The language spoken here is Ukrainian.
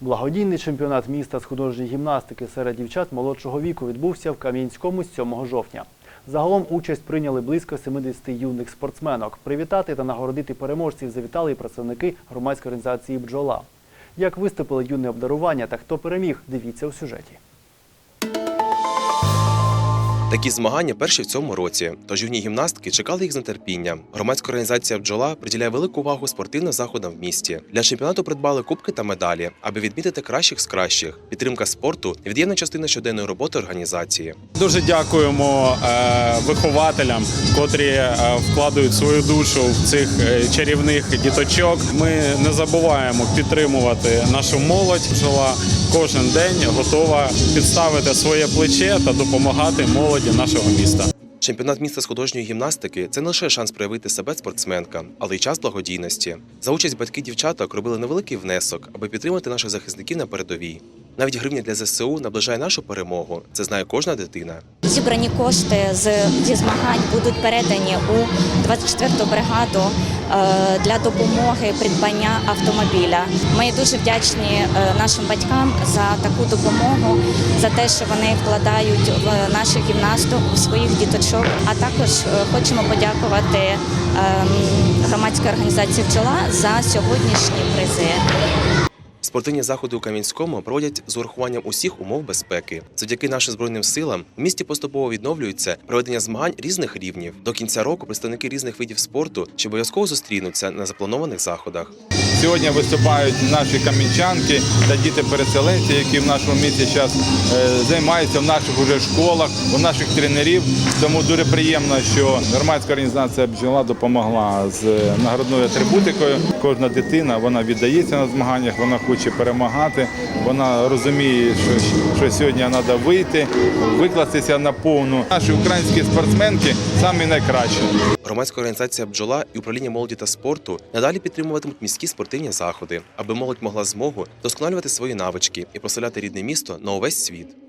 Благодійний чемпіонат міста з художньої гімнастики серед дівчат молодшого віку відбувся в Кам'янському з 7 жовтня. Загалом участь прийняли близько 70 юних спортсменок. Привітати та нагородити переможців завітали і представники громадської організації Бджола. Як виступили юне обдарування та хто переміг, дивіться у сюжеті. Такі змагання перші в цьому році, тож юні гімнастки чекали їх з нетерпінням. Громадська організація бджола приділяє велику увагу спортивним заходам в місті. Для чемпіонату придбали кубки та медалі, аби відмітити кращих з кращих. Підтримка спорту невід'ємна частина щоденної роботи організації. Дуже дякуємо е, вихователям, котрі е, вкладають свою душу в цих е, чарівних діточок. Ми не забуваємо підтримувати нашу молодь. Бджола кожен день готова підставити своє плече та допомагати молоді нашого міста. Чемпіонат міста з художньої гімнастики це не лише шанс проявити себе спортсменкам, але й час благодійності. За участь батьки дівчаток робили невеликий внесок, аби підтримати наших захисників на передовій. Навіть гривня для ЗСУ наближає нашу перемогу. Це знає кожна дитина. Зібрані кошти з зі змагань будуть передані у 24-ту бригаду е, для допомоги придбання автомобіля. Ми дуже вдячні е, нашим батькам за таку допомогу, за те, що вони вкладають в наших гімнасток, в своїх діточок. А також е, хочемо подякувати ем, громадській організації «Пчола» за сьогоднішні призи. Спортивні заходи у Кам'янському проводять з урахуванням усіх умов безпеки. Завдяки нашим збройним силам в місті поступово відновлюється проведення змагань різних рівнів. До кінця року представники різних видів спорту ще обов'язково зустрінуться на запланованих заходах. Сьогодні виступають наші камінчанки та діти-переселенці, які в нашому місті зараз займаються в наших уже школах, у наших тренерів. Тому дуже приємно, що громадська організація бджола допомогла з нагородною атрибутикою. Кожна дитина вона віддається на змаганнях, вона хоче перемагати. Вона розуміє, що, що сьогодні треба вийти, викластися на повну. Наші українські спортсменки самі найкращі. Громадська організація бджола і управління молоді та спорту надалі підтримуватимуть міські спортивні заходи, аби молодь могла змогу досконалювати свої навички і прославляти рідне місто на увесь світ.